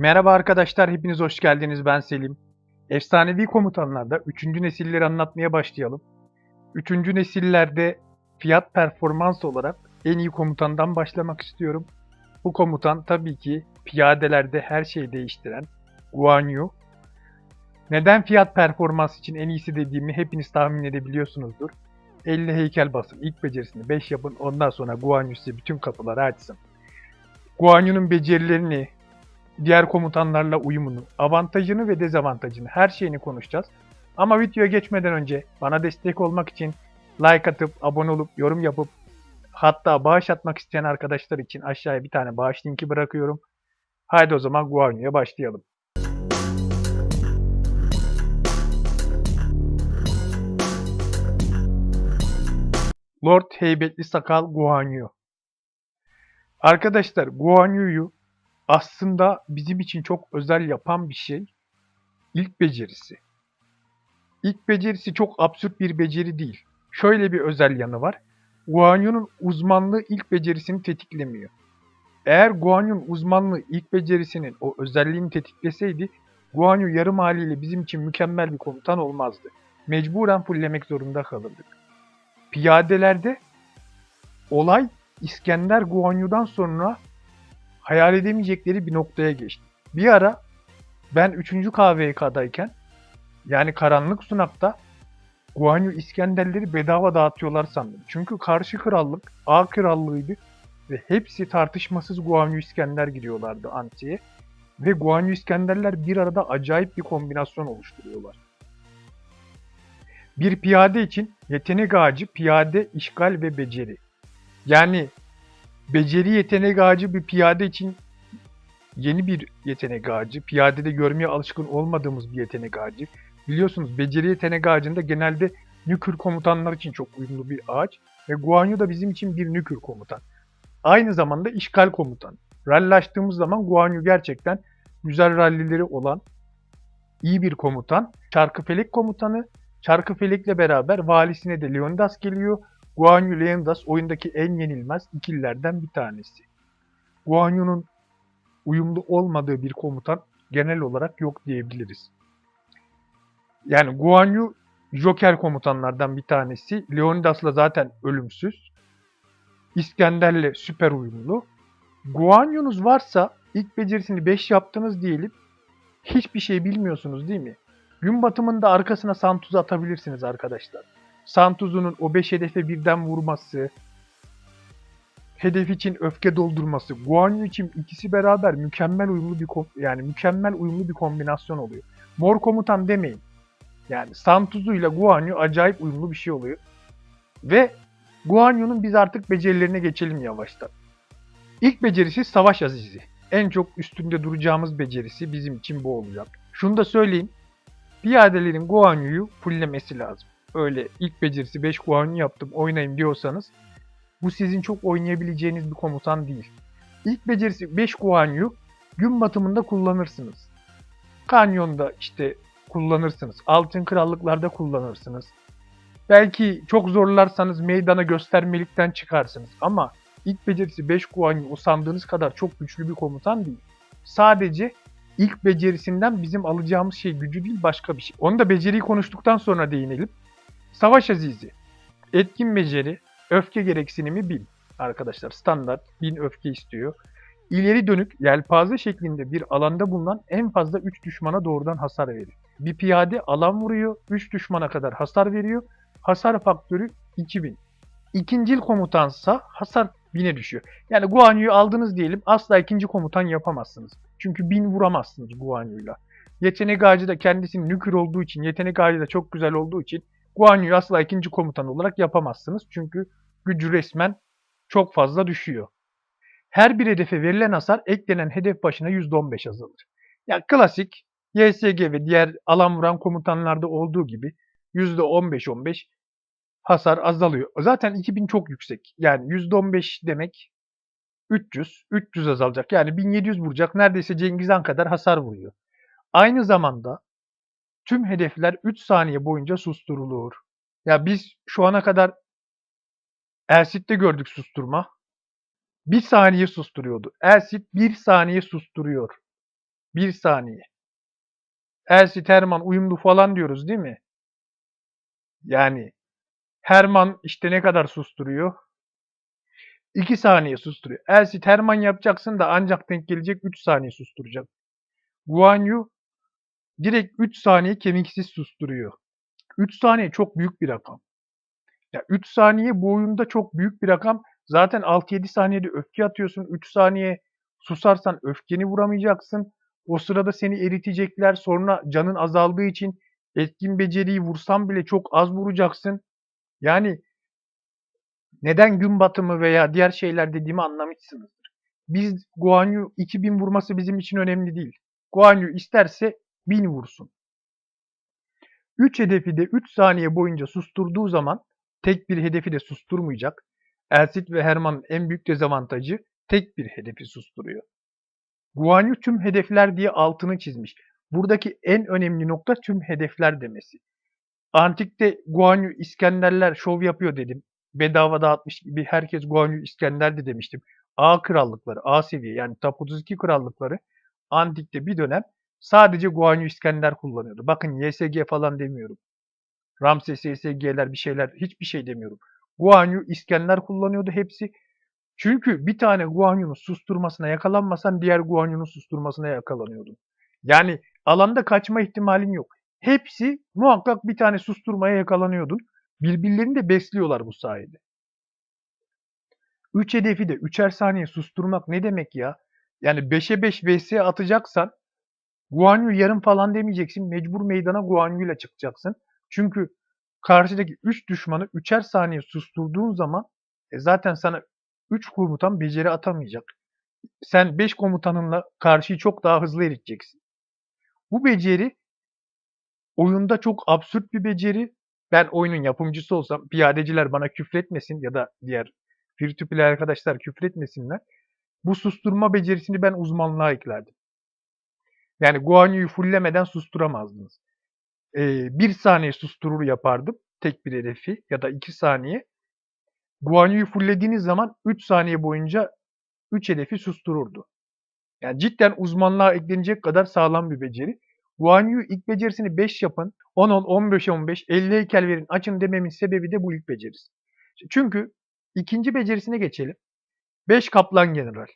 Merhaba arkadaşlar, hepiniz hoş geldiniz. Ben Selim. Efsanevi komutanlarda 3. nesilleri anlatmaya başlayalım. 3. nesillerde fiyat performans olarak en iyi komutandan başlamak istiyorum. Bu komutan tabii ki piyadelerde her şeyi değiştiren Guan Yu. Neden fiyat performans için en iyisi dediğimi hepiniz tahmin edebiliyorsunuzdur. 50 heykel basın, ilk becerisini 5 yapın, ondan sonra Guan Yu size bütün kapıları açsın. Guan Yu'nun becerilerini, diğer komutanlarla uyumunu, avantajını ve dezavantajını, her şeyini konuşacağız. Ama videoya geçmeden önce bana destek olmak için like atıp, abone olup, yorum yapıp, hatta bağış atmak isteyen arkadaşlar için aşağıya bir tane bağış linki bırakıyorum. Haydi o zaman Guanyu'ya başlayalım. Lord Heybetli Sakal Guanyu. Arkadaşlar Guanyu'yu aslında bizim için çok özel yapan bir şey ilk becerisi. İlk becerisi çok absürt bir beceri değil. Şöyle bir özel yanı var. Guanyu'nun uzmanlığı ilk becerisini tetiklemiyor. Eğer Guanyu'nun uzmanlığı ilk becerisinin o özelliğini tetikleseydi Guanyu yarım haliyle bizim için mükemmel bir komutan olmazdı. Mecburen fulllemek zorunda kalırdık. Piyadelerde olay İskender Guanyu'dan sonra hayal edemeyecekleri bir noktaya geçti. Bir ara ben 3. KVK'dayken yani karanlık sunakta Guanyu İskenderleri bedava dağıtıyorlar sandım. Çünkü karşı krallık A krallığıydı ve hepsi tartışmasız Guanyu İskender giriyorlardı Anti'ye. Ve Guanyu İskenderler bir arada acayip bir kombinasyon oluşturuyorlar. Bir piyade için yetenek ağacı, piyade, işgal ve beceri. Yani beceri yetenek ağacı bir piyade için yeni bir yetenek ağacı. Piyadede görmeye alışkın olmadığımız bir yetenek ağacı. Biliyorsunuz beceri yetenek ağacında genelde nükür komutanlar için çok uyumlu bir ağaç. Ve Guanyu da bizim için bir nükür komutan. Aynı zamanda işgal komutan. Rallylaştığımız zaman Guanyu gerçekten güzel rallileri olan iyi bir komutan. Çarkıfelek komutanı. Çarkıfelek'le beraber valisine de Leonidas geliyor. Guan Yu oyundaki en yenilmez ikililerden bir tanesi. Guan Yu'nun uyumlu olmadığı bir komutan genel olarak yok diyebiliriz. Yani Guan Yu Joker komutanlardan bir tanesi. Leonidas'la zaten ölümsüz. İskender'le süper uyumlu. Guan Yu'nuz varsa ilk becerisini 5 yaptınız diyelim. Hiçbir şey bilmiyorsunuz değil mi? Gün batımında arkasına Santuz atabilirsiniz arkadaşlar. Santuz'un o 5 hedefe birden vurması, hedef için öfke doldurması, Guan Yu için ikisi beraber mükemmel uyumlu bir yani mükemmel uyumlu bir kombinasyon oluyor. Mor komutan demeyin. Yani Santuz'u ile Guan Yu acayip uyumlu bir şey oluyor. Ve Guan Yu'nun biz artık becerilerine geçelim yavaştan. İlk becerisi savaş azizi. En çok üstünde duracağımız becerisi bizim için bu olacak. Şunu da söyleyeyim. Piyadelerin Guan Yu'yu fulllemesi lazım öyle ilk becerisi 5 Guan Yu yaptım oynayayım diyorsanız bu sizin çok oynayabileceğiniz bir komutan değil. İlk becerisi 5 Guan Yu gün batımında kullanırsınız. Kanyonda işte kullanırsınız. Altın krallıklarda kullanırsınız. Belki çok zorlarsanız meydana göstermelikten çıkarsınız. Ama ilk becerisi 5 Guan Yu o sandığınız kadar çok güçlü bir komutan değil. Sadece ilk becerisinden bizim alacağımız şey gücü değil başka bir şey. Onu da beceriyi konuştuktan sonra değinelim. Savaş azizi. Etkin beceri, öfke gereksinimi 1000 arkadaşlar. Standart 1000 öfke istiyor. İleri dönük yelpaze şeklinde bir alanda bulunan en fazla 3 düşmana doğrudan hasar verir. Bir piyade alan vuruyor, 3 düşmana kadar hasar veriyor. Hasar faktörü 2000. İkincil komutansa hasar 1000'e düşüyor. Yani Guan Yu'yu aldınız diyelim asla ikinci komutan yapamazsınız. Çünkü 1000 vuramazsınız Guan Yu'yla. Yetenek ağacı da kendisinin nükür olduğu için, yetenek ağacı da çok güzel olduğu için Guan Yu'yu asla ikinci komutan olarak yapamazsınız. Çünkü gücü resmen çok fazla düşüyor. Her bir hedefe verilen hasar eklenen hedef başına %15 azalır. Ya klasik YSG ve diğer alan vuran komutanlarda olduğu gibi %15-15 hasar azalıyor. Zaten 2000 çok yüksek. Yani %15 demek 300, 300 azalacak. Yani 1700 vuracak. Neredeyse Cengiz Han kadar hasar vuruyor. Aynı zamanda tüm hedefler 3 saniye boyunca susturulur. Ya biz şu ana kadar Elsit'te gördük susturma. 1 saniye susturuyordu. Elsit 1 saniye susturuyor. 1 saniye. Elsit Herman uyumlu falan diyoruz değil mi? Yani Herman işte ne kadar susturuyor? 2 saniye susturuyor. Elsit Herman yapacaksın da ancak denk gelecek 3 saniye susturacak. Guan Yu direkt 3 saniye kemiksiz susturuyor. 3 saniye çok büyük bir rakam. Ya 3 saniye bu oyunda çok büyük bir rakam. Zaten 6-7 saniyede öfke atıyorsun. 3 saniye susarsan öfkeni vuramayacaksın. O sırada seni eritecekler. Sonra canın azaldığı için etkin beceriyi vursan bile çok az vuracaksın. Yani neden gün batımı veya diğer şeyler dediğimi anlamışsınızdır. Biz Guan Yu 2000 vurması bizim için önemli değil. Guan Yu isterse 1000 vursun. 3 hedefi de 3 saniye boyunca susturduğu zaman tek bir hedefi de susturmayacak. Elsit ve Herman'ın en büyük dezavantajı tek bir hedefi susturuyor. Guan Yu tüm hedefler diye altını çizmiş. Buradaki en önemli nokta tüm hedefler demesi. Antikte Guan Yu İskenderler şov yapıyor dedim. Bedava dağıtmış gibi herkes Guan Yu İskender de demiştim. A krallıkları, A seviye yani Top 32 krallıkları Antikte bir dönem sadece Guan Yu İskender kullanıyordu. Bakın YSG falan demiyorum. Ramses YSG'ler bir şeyler hiçbir şey demiyorum. Guan Yu İskender kullanıyordu hepsi. Çünkü bir tane Guan Yu'nun susturmasına yakalanmasan diğer Guan Yu'nun susturmasına yakalanıyordun. Yani alanda kaçma ihtimalin yok. Hepsi muhakkak bir tane susturmaya yakalanıyordun. Birbirlerini de besliyorlar bu sayede. 3 hedefi de 3'er saniye susturmak ne demek ya? Yani 5'e 5 vs atacaksan Guan Yu yarım falan demeyeceksin. Mecbur meydana Guan Yu ile çıkacaksın. Çünkü karşıdaki 3 düşmanı 3'er saniye susturduğun zaman e zaten sana 3 komutan beceri atamayacak. Sen 5 komutanınla karşıyı çok daha hızlı eriteceksin. Bu beceri oyunda çok absürt bir beceri. Ben oyunun yapımcısı olsam piyadeciler bana küfretmesin ya da diğer free to play arkadaşlar küfretmesinler. Bu susturma becerisini ben uzmanlığa eklerdim. Yani Guan Yu'yu fullemeden susturamazdınız. Ee, bir saniye susturur yapardım tek bir hedefi ya da iki saniye. Guan Yu'yu fulllediğiniz zaman 3 saniye boyunca 3 hedefi sustururdu. Yani cidden uzmanlığa eklenecek kadar sağlam bir beceri. Guan Yu ilk becerisini 5 yapın, 10-10, 15-15, 50 heykel verin, açın dememin sebebi de bu ilk becerisi. Çünkü ikinci becerisine geçelim. 5 kaplan general.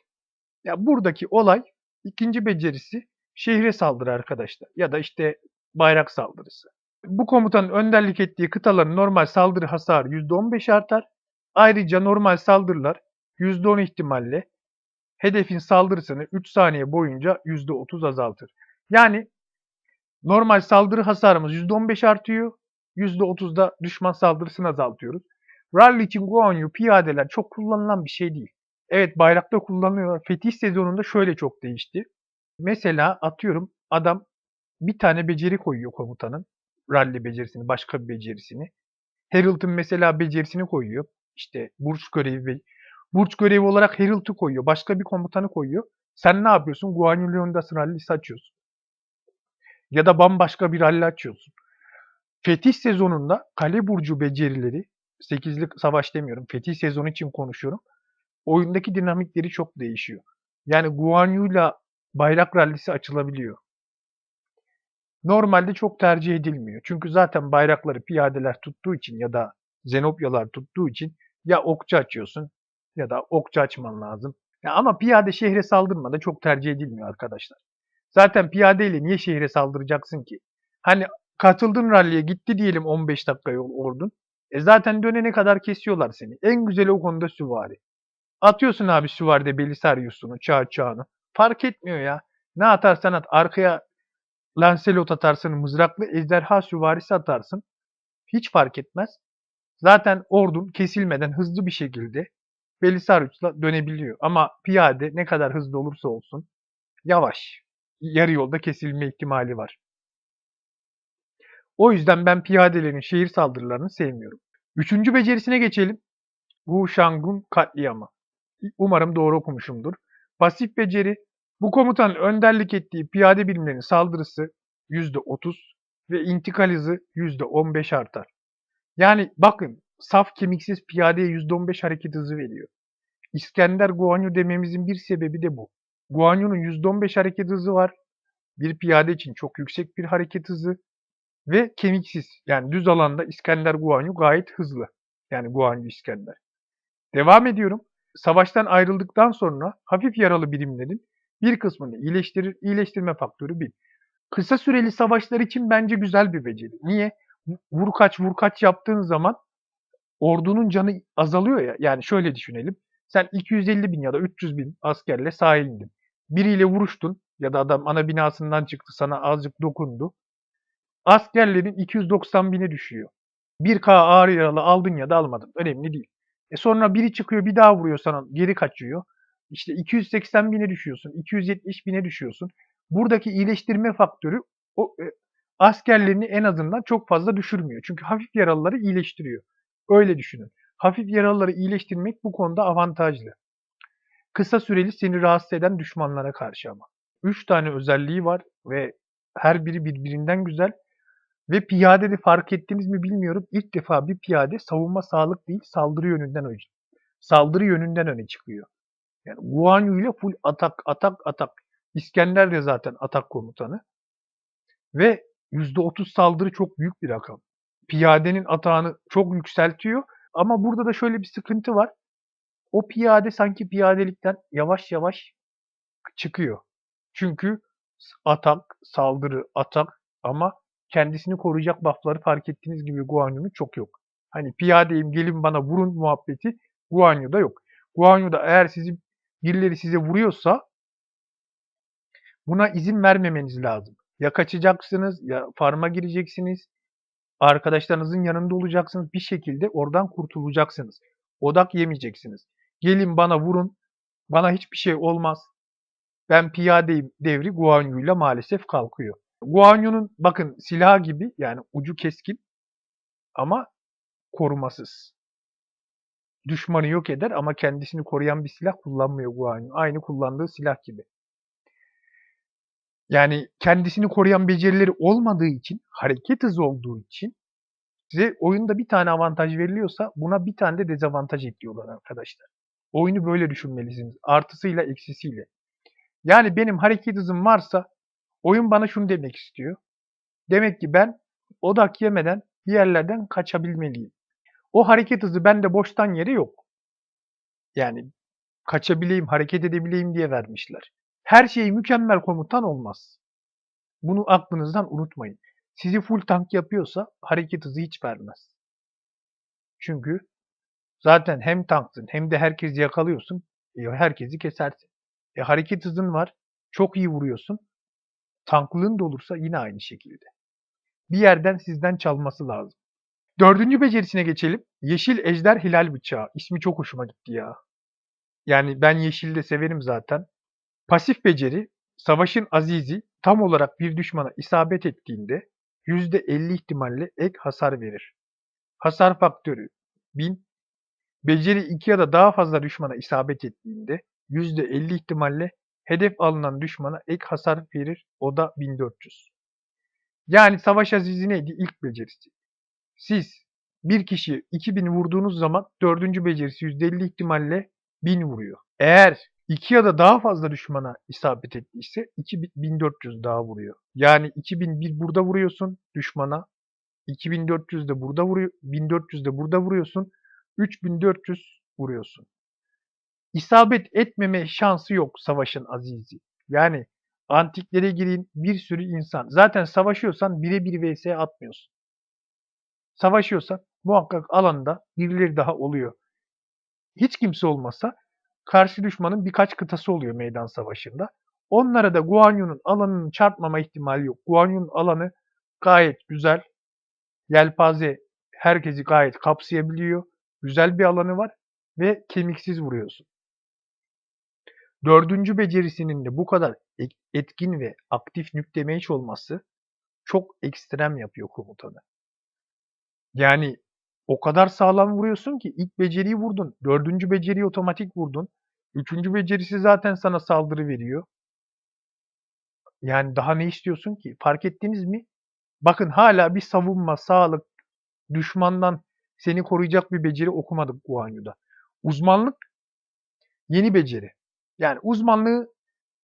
Ya buradaki olay ikinci becerisi şehre saldırı arkadaşlar ya da işte bayrak saldırısı. Bu komutanın önderlik ettiği kıtaların normal saldırı hasarı %15 artar. Ayrıca normal saldırılar %10 ihtimalle hedefin saldırısını 3 saniye boyunca %30 azaltır. Yani normal saldırı hasarımız %15 artıyor. %30'da düşman saldırısını azaltıyoruz. Rally için Guan Yu piyadeler çok kullanılan bir şey değil. Evet bayrakta kullanılıyor. Fetih sezonunda şöyle çok değişti. Mesela atıyorum adam bir tane beceri koyuyor komutanın. Rally becerisini, başka bir becerisini. Herald'ın mesela becerisini koyuyor. İşte burç görevi burç görevi olarak Herald'ı koyuyor. Başka bir komutanı koyuyor. Sen ne yapıyorsun? Guan Yu Leonidas rallisi açıyorsun. Ya da bambaşka bir rally açıyorsun. Fetih sezonunda kale burcu becerileri, 8'lik savaş demiyorum, fetih sezonu için konuşuyorum. Oyundaki dinamikleri çok değişiyor. Yani Guan Yu'yla bayrak rallisi açılabiliyor. Normalde çok tercih edilmiyor. Çünkü zaten bayrakları piyadeler tuttuğu için ya da zenopyalar tuttuğu için ya okçu açıyorsun ya da okçu açman lazım. Ya ama piyade şehre saldırmada çok tercih edilmiyor arkadaşlar. Zaten piyadeyle niye şehre saldıracaksın ki? Hani katıldın ralliye gitti diyelim 15 dakika yol ordun. E zaten dönene kadar kesiyorlar seni. En güzeli o konuda süvari. Atıyorsun abi süvaride Belisarius'unu, çağ çağını. Fark etmiyor ya. Ne atarsan at. Arkaya Lancelot atarsın, mızraklı ejderha süvarisi atarsın. Hiç fark etmez. Zaten ordun kesilmeden hızlı bir şekilde Belisarius'la dönebiliyor. Ama piyade ne kadar hızlı olursa olsun yavaş. Yarı yolda kesilme ihtimali var. O yüzden ben piyadelerin şehir saldırılarını sevmiyorum. Üçüncü becerisine geçelim. Wu Shang'un katliamı. Umarım doğru okumuşumdur. Pasif beceri. Bu komutanın önderlik ettiği piyade birimlerinin saldırısı %30 ve intikal hızı %15 artar. Yani bakın saf kemiksiz piyadeye %15 hareket hızı veriyor. İskender Guanyu dememizin bir sebebi de bu. Guanyu'nun %15 hareket hızı var. Bir piyade için çok yüksek bir hareket hızı ve kemiksiz. Yani düz alanda İskender Guanyu gayet hızlı. Yani Guanyu İskender. Devam ediyorum. Savaştan ayrıldıktan sonra hafif yaralı birimlerin bir kısmını iyileştirir. İyileştirme faktörü 1. Kısa süreli savaşlar için bence güzel bir beceri. Niye? Vur kaç vur kaç yaptığın zaman ordunun canı azalıyor ya. Yani şöyle düşünelim. Sen 250 bin ya da 300 bin askerle sahaya indin. Biriyle vuruştun ya da adam ana binasından çıktı sana azıcık dokundu. Askerlerin 290 bine düşüyor. 1K ağır yaralı aldın ya da almadın. Önemli değil. E sonra biri çıkıyor bir daha vuruyor sana geri kaçıyor. İşte 280 bine düşüyorsun. 270 bine düşüyorsun. Buradaki iyileştirme faktörü o e, askerlerini en azından çok fazla düşürmüyor. Çünkü hafif yaralıları iyileştiriyor. Öyle düşünün. Hafif yaralıları iyileştirmek bu konuda avantajlı. Kısa süreli seni rahatsız eden düşmanlara karşı ama. 3 tane özelliği var ve her biri birbirinden güzel. Ve piyadede fark ettiniz mi bilmiyorum. İlk defa bir piyade savunma sağlık değil saldırı yönünden öne saldırı yönünden öne çıkıyor. Yani Guan Yu ile full atak atak atak. İskender de zaten atak komutanı. Ve %30 saldırı çok büyük bir rakam. Piyadenin atağını çok yükseltiyor. Ama burada da şöyle bir sıkıntı var. O piyade sanki piyadelikten yavaş yavaş çıkıyor. Çünkü atak, saldırı, atak ama kendisini koruyacak buff'ları fark ettiğiniz gibi Guan Yu'nun çok yok. Hani piyadeyim gelin bana vurun muhabbeti Guan Yu'da yok. Guan Yu'da eğer sizi birileri size vuruyorsa buna izin vermemeniz lazım. Ya kaçacaksınız ya farma gireceksiniz. Arkadaşlarınızın yanında olacaksınız. Bir şekilde oradan kurtulacaksınız. Odak yemeyeceksiniz. Gelin bana vurun. Bana hiçbir şey olmaz. Ben piyadeyim devri Guan Yu ile maalesef kalkıyor. Guan Yu'nun bakın silah gibi yani ucu keskin ama korumasız. Düşmanı yok eder ama kendisini koruyan bir silah kullanmıyor Guan Yu. Aynı kullandığı silah gibi. Yani kendisini koruyan becerileri olmadığı için, hareket hızı olduğu için size oyunda bir tane avantaj veriliyorsa buna bir tane de dezavantaj ekliyorlar arkadaşlar. Oyunu böyle düşünmelisiniz. Artısıyla eksisiyle. Yani benim hareket hızım varsa oyun bana şunu demek istiyor. Demek ki ben odak yemeden bir yerlerden kaçabilmeliyim. O hareket hızı bende boştan yeri yok. Yani kaçabileyim, hareket edebileyim diye vermişler. Her şeyi mükemmel komutan olmaz. Bunu aklınızdan unutmayın. Sizi full tank yapıyorsa hareket hızı hiç vermez. Çünkü zaten hem tanksın hem de herkesi yakalıyorsun. E, herkesi kesersin. E, hareket hızın var. Çok iyi vuruyorsun. Tanklığın da olursa yine aynı şekilde. Bir yerden sizden çalması lazım. Dördüncü becerisine geçelim. Yeşil Ejder Hilal Bıçağı. İsmi çok hoşuma gitti ya. Yani ben yeşili de severim zaten. Pasif beceri, savaşın azizi tam olarak bir düşmana isabet ettiğinde %50 ihtimalle ek hasar verir. Hasar faktörü 1000. Beceri 2 ya da daha fazla düşmana isabet ettiğinde %50 ihtimalle hedef alınan düşmana ek hasar verir. O da 1400. Yani savaş azizi neydi? İlk becerisi. Siz bir kişi 2000 vurduğunuz zaman dördüncü becerisi %50 ihtimalle 1000 vuruyor. Eğer 2 ya da daha fazla düşmana isabet ettiyse 2400 daha vuruyor. Yani 2001 burada vuruyorsun düşmana. 2400 de burada vuruyor. 1400 de burada vuruyorsun. 3400 vuruyorsun. İsabet etmeme şansı yok savaşın azizi. Yani antiklere girin bir sürü insan. Zaten savaşıyorsan birebir vs atmıyorsun. Savaşıyorsan muhakkak alanda birileri daha oluyor. Hiç kimse olmasa karşı düşmanın birkaç kıtası oluyor meydan savaşında. Onlara da Guan Yu'nun alanını çarpmama ihtimali yok. Guan Yu'nun alanı gayet güzel. Yelpaze herkesi gayet kapsayabiliyor. Güzel bir alanı var ve kemiksiz vuruyorsun. Dördüncü becerisinin de bu kadar etkin ve aktif nüklemeyiç olması çok ekstrem yapıyor komutanı. Yani o kadar sağlam vuruyorsun ki ilk beceriyi vurdun. Dördüncü beceriyi otomatik vurdun. Üçüncü becerisi zaten sana saldırı veriyor. Yani daha ne istiyorsun ki? Fark ettiniz mi? Bakın hala bir savunma, sağlık, düşmandan seni koruyacak bir beceri okumadık Guanyu'da. Uzmanlık yeni beceri. Yani uzmanlığı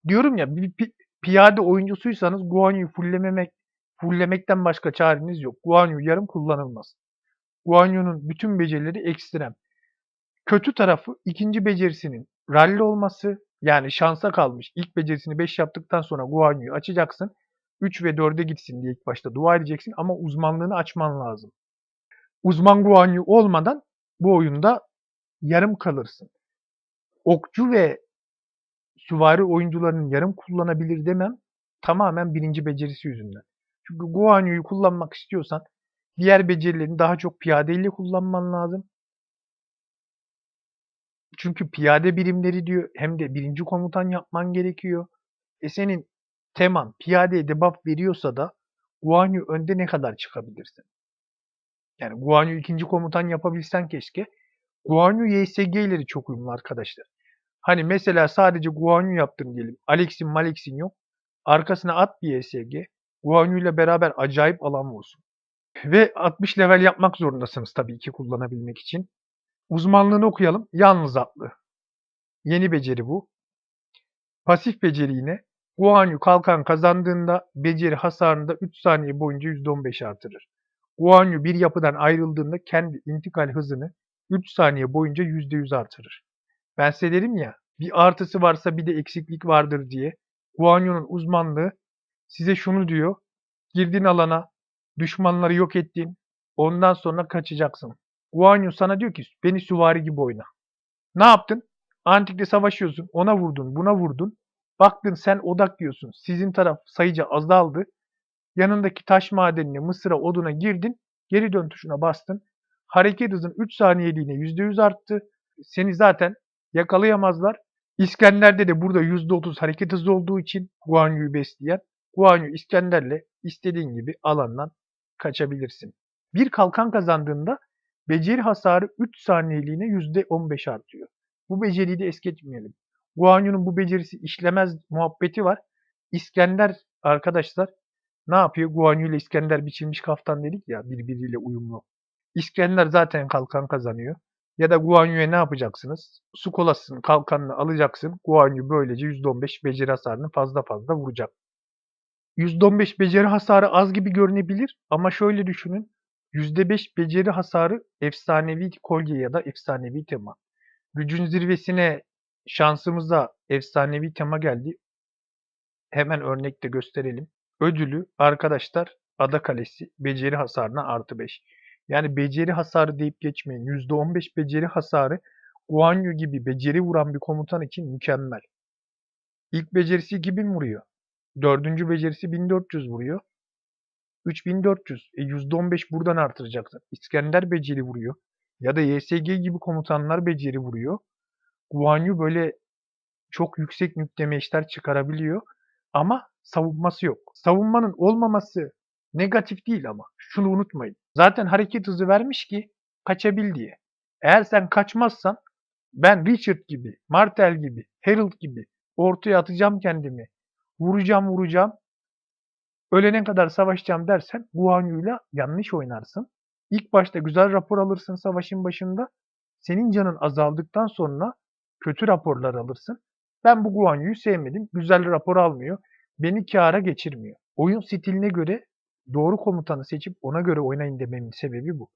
diyorum ya bir, piyade oyuncusuysanız Guan Yu'yu fulllememek, fulllemekten başka çareniz yok. Guan Yu yarım kullanılmaz. Guan Yu'nun bütün becerileri ekstrem. Kötü tarafı ikinci becerisinin rally olması yani şansa kalmış. İlk becerisini 5 yaptıktan sonra Guan Yu'yu açacaksın. 3 ve 4'e gitsin diye ilk başta dua edeceksin ama uzmanlığını açman lazım. Uzman Guan Yu olmadan bu oyunda yarım kalırsın. Okçu ve süvari oyuncularının yarım kullanabilir demem tamamen birinci becerisi yüzünden. Çünkü Guan Yu'yu kullanmak istiyorsan diğer becerilerini daha çok piyadeyle kullanman lazım. Çünkü piyade birimleri diyor hem de birinci komutan yapman gerekiyor. E senin teman piyadeye debuff veriyorsa da Guan Yu önde ne kadar çıkabilirsin? Yani Guan Yu ikinci komutan yapabilsen keşke. Guan Yu YSG'leri çok uyumlu arkadaşlar. Hani mesela sadece Guan Yu yaptım diyelim. Alex'in Malex'in yok. Arkasına at bir YSG. Guan Yu ile beraber acayip alan olsun. Ve 60 level yapmak zorundasınız tabii ki kullanabilmek için. Uzmanlığını okuyalım. Yalnız atlı. Yeni beceri bu. Pasif beceri yine. Guan Yu kalkan kazandığında beceri hasarını da 3 saniye boyunca %15 artırır. Guan Yu bir yapıdan ayrıldığında kendi intikal hızını 3 saniye boyunca %100 artırır. Ben size dedim ya bir artısı varsa bir de eksiklik vardır diye. Guan Yu'nun uzmanlığı size şunu diyor. Girdin alana, düşmanları yok ettin, ondan sonra kaçacaksın. Guan Yu sana diyor ki beni süvari gibi oyna. Ne yaptın? Antik'te savaşıyorsun, ona vurdun, buna vurdun. Baktın sen odak diyorsun. Sizin taraf sayıca azaldı. Yanındaki taş madenine, mısıra, oduna girdin. Geri dön tuşuna bastın. Hareket hızın 3 saniyeliğine %100 arttı. Seni zaten yakalayamazlar. İskender'de de burada %30 hareket hızı olduğu için Guan Yu'yu besleyen Guan Yu İskender'le istediğin gibi alandan kaçabilirsin. Bir kalkan kazandığında beceri hasarı 3 saniyeliğine %15 artıyor. Bu beceriyi de es geçmeyelim. Guan Yu'nun bu becerisi işlemez muhabbeti var. İskender arkadaşlar ne yapıyor? Guan Yu ile İskender biçilmiş kaftan dedik ya birbiriyle uyumlu. İskender zaten kalkan kazanıyor. Ya da Guan Yu'ya ne yapacaksınız? Su kolasının kalkanını alacaksın. Guan Yu böylece %15 beceri hasarını fazla fazla vuracak. %15 beceri hasarı az gibi görünebilir ama şöyle düşünün. %5 beceri hasarı efsanevi kolye ya da efsanevi tema. Gücün zirvesine şansımıza efsanevi tema geldi. Hemen örnekte gösterelim. Ödülü arkadaşlar Ada Kalesi beceri hasarına artı 5. Yani beceri hasarı deyip geçmeyin. %15 beceri hasarı Guan Yu gibi beceri vuran bir komutan için mükemmel. İlk becerisi 2000 vuruyor. Dördüncü becerisi 1400 vuruyor. 3400. E %15 buradan artıracaksın. İskender beceri vuruyor. Ya da YSG gibi komutanlar beceri vuruyor. Guan Yu böyle çok yüksek yükleme işler çıkarabiliyor. Ama savunması yok. Savunmanın olmaması negatif değil ama. Şunu unutmayın. Zaten hareket hızı vermiş ki kaçabil diye. Eğer sen kaçmazsan ben Richard gibi, Martel gibi, Harold gibi ortaya atacağım kendimi. Vuracağım vuracağım. Ölene kadar savaşacağım dersen Guan Yu'yla yanlış oynarsın. İlk başta güzel rapor alırsın savaşın başında. Senin canın azaldıktan sonra kötü raporlar alırsın. Ben bu Guan sevmedim. Güzel rapor almıyor. Beni kâra geçirmiyor. Oyun stiline göre doğru komutanı seçip ona göre oynayın dememin sebebi bu.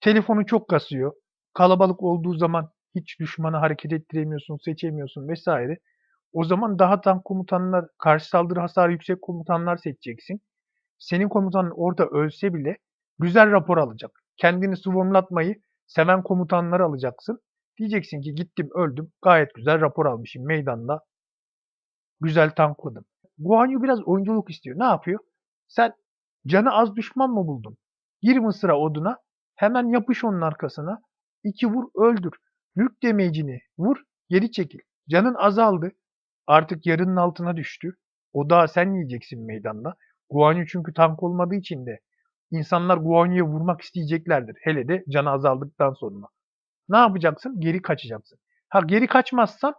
Telefonu çok kasıyor. Kalabalık olduğu zaman hiç düşmanı hareket ettiremiyorsun, seçemiyorsun vesaire. O zaman daha tank komutanlar, karşı saldırı hasarı yüksek komutanlar seçeceksin. Senin komutanın orada ölse bile güzel rapor alacak. Kendini swarmlatmayı seven komutanları alacaksın. Diyeceksin ki gittim öldüm gayet güzel rapor almışım meydanda. Güzel tankladım. Guan Yu biraz oyunculuk istiyor. Ne yapıyor? Sen canı az düşman mı buldun? Gir Mısır'a oduna. Hemen yapış onun arkasına. İki vur öldür. Yük demecini vur geri çekil. Canın azaldı. Artık yarının altına düştü. O da sen yiyeceksin meydanda. Guan Yu çünkü tank olmadığı için de insanlar Guan Yu'ya vurmak isteyeceklerdir. Hele de canı azaldıktan sonra. Ne yapacaksın? Geri kaçacaksın. Ha geri kaçmazsan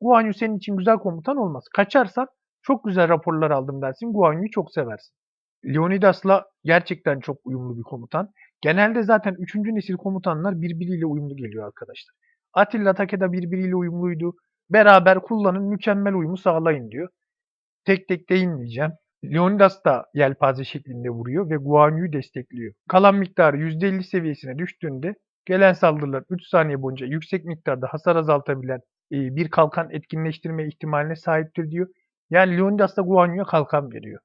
Guan Yu senin için güzel komutan olmaz. Kaçarsan çok güzel raporlar aldım dersin. Guan Yu'yu çok seversin. Leonidas'la gerçekten çok uyumlu bir komutan. Genelde zaten 3. nesil komutanlar birbiriyle uyumlu geliyor arkadaşlar. Attila Takeda birbiriyle uyumluydu. Beraber kullanın, mükemmel uyumu sağlayın diyor. tek tek değinmeyeceğim. Leonidas da yelpaze şeklinde vuruyor ve Guan Yu destekliyor. Kalan miktarı %50 seviyesine düştüğünde gelen saldırılar 3 saniye boyunca yüksek miktarda hasar azaltabilen e, bir kalkan etkinleştirme ihtimaline sahiptir diyor. Yani Leonidas da Guan Yu'ya kalkan veriyor.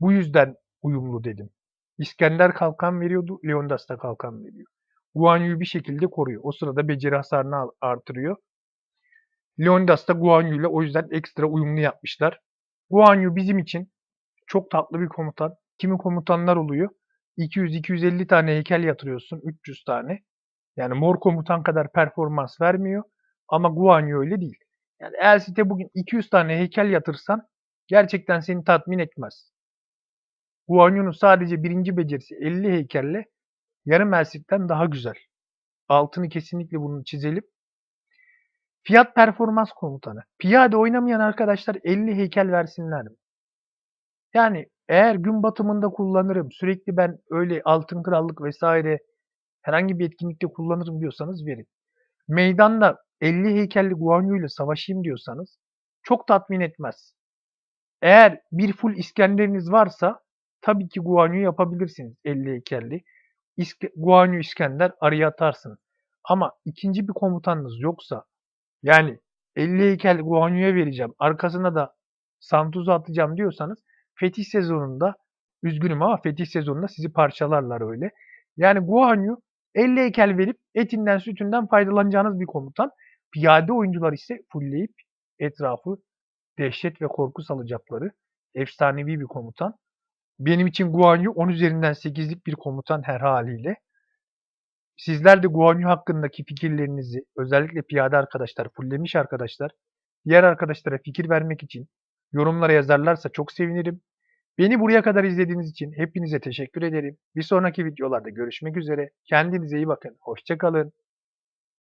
Bu yüzden uyumlu dedim. İskender kalkan veriyordu, Leonidas da kalkan veriyor. Guan Yu'yu bir şekilde koruyor. O sırada beceri hasarını artırıyor. Leonidas da Guan Yu ile o yüzden ekstra uyumlu yapmışlar. Guan Yu bizim için çok tatlı bir komutan. Kimi komutanlar oluyor. 200-250 tane heykel yatırıyorsun, 300 tane. Yani mor komutan kadar performans vermiyor. Ama Guan Yu öyle değil. Yani Elsit'e bugün 200 tane heykel yatırsan gerçekten seni tatmin etmez. Guan Yu'nun sadece birinci becerisi 50 heykelle yarım Elsit'ten daha güzel. Altını kesinlikle bunu çizelim. Fiyat performans komutanı. Piyade oynamayan arkadaşlar 50 heykel versinler mi? Yani eğer gün batımında kullanırım, sürekli ben öyle altın krallık vesaire herhangi bir etkinlikte kullanırım diyorsanız verin. Meydanda 50 heykelli Guan Yu ile savaşayım diyorsanız çok tatmin etmez. Eğer bir full İskender'iniz varsa tabii ki Guan Yu yapabilirsiniz 50 heykelli. İske, Guan Yu İskender araya atarsınız. Ama ikinci bir komutanınız yoksa yani 50 heykel Guan Yu'ya vereceğim. Arkasına da Santuz'u atacağım diyorsanız fetih sezonunda üzgünüm ama fetih sezonunda sizi parçalarlar öyle. Yani Guan Yu 50 heykel verip etinden sütünden faydalanacağınız bir komutan. Piyade oyuncular ise fullleyip etrafı dehşet ve korku salacakları efsanevi bir komutan. Benim için Guan Yu 10 üzerinden 8'lik bir komutan her haliyle. Sizler de Guan Yu hakkındaki fikirlerinizi özellikle piyade arkadaşlar, fulllemiş arkadaşlar, diğer arkadaşlara fikir vermek için yorumlara yazarlarsa çok sevinirim. Beni buraya kadar izlediğiniz için hepinize teşekkür ederim. Bir sonraki videolarda görüşmek üzere. Kendinize iyi bakın. Hoşçakalın.